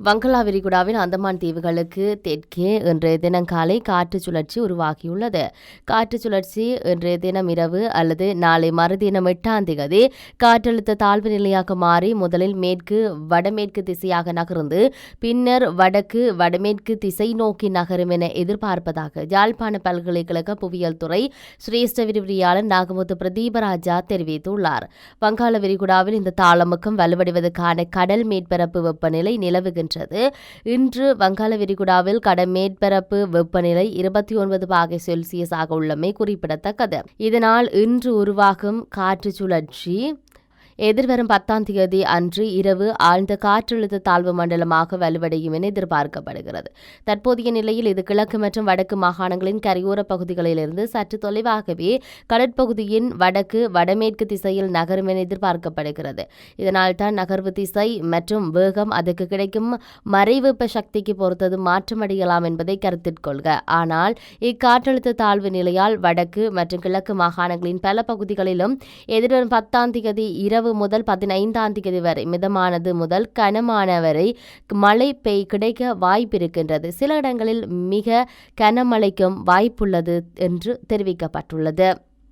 வங்களா விரிகுடாவின் அந்தமான் தீவுகளுக்கு தெற்கே இன்றைய தினம் காலை காற்று சுழற்சி உருவாகியுள்ளது. காற்று சுழற்சி இன்றைய தினம் இரவு அல்லது நாளை மறுதினம் எட்டாம் தேதி காற்றழுத்த தாழ்வு நிலையாக மாறி முதலில் மேற்கு வடமேற்கு திசையாக நகர்ந்து பின்னர் வடக்கு வடமேற்கு திசை நோக்கி நகரும் என எதிர்பார்ப்பதாக யாழ்ப்பாண பல்கலைக்கழக புவியியல் துறை சிரேஷ்ட விரிவுரையாளர் நாகமுத்து பிரதீபராஜா தெரிவித்துள்ளார். வங்காள விரிகுடாவில் இந்த தாளமுக்கம் வலுவடைவதற்கான கடல் மேற்பரப்பு வெப்பநிலை நிலவுகின்ற வருகின்றது இன்று வங்காள விரிகுடாவில் கடல் மேற்பரப்பு வெப்பநிலை இருபத்தி ஒன்பது பாகை செல்சியஸாக உள்ளமை குறிப்பிடத்தக்கது. இதனால் இன்று உருவாகும் காற்று சுழற்சி எதிர்வரும் பத்தாம் தேதி அன்று இரவு ஆழ்ந்த காற்றழுத்த தாழ்வு மண்டலமாக வலுவடையும் என எதிர்பார்க்கப்படுகிறது. தற்போதைய நிலையில் இது கிழக்கு மற்றும் வடக்கு மாகாணங்களின் கரையோர பகுதிகளிலிருந்து சற்று தொலைவாகவே கடற்பகுதியின் வடக்கு வடமேற்கு திசையில் நகரும் என எதிர்பார்க்கப்படுகிறது. இதனால் தான் நகர்வு திசை மற்றும் வேகம் அதற்கு கிடைக்கும் மறைவெப்ப சக்திக்கு பொறுத்தது மாற்றமடையலாம் என்பதை கருத்தில் கொள்க. ஆனால் இக்காற்றழுத்த தாழ்வு நிலையால் வடக்கு மற்றும் கிழக்கு மாகாணங்களின் பல பகுதிகளிலும் எதிர்வரும் பத்தாம் தேதி இரவு இரவு முதல் பதினைந்தாம் தேதி வரை மிதமானது முதல் கனமான வரை மழை பெய் கிடைக்க வாய்ப்பிருக்கின்றது. சில இடங்களில் மிக கனமழைக்கும் வாய்ப்புள்ளது என்று தெரிவிக்கப்பட்டுள்ளது.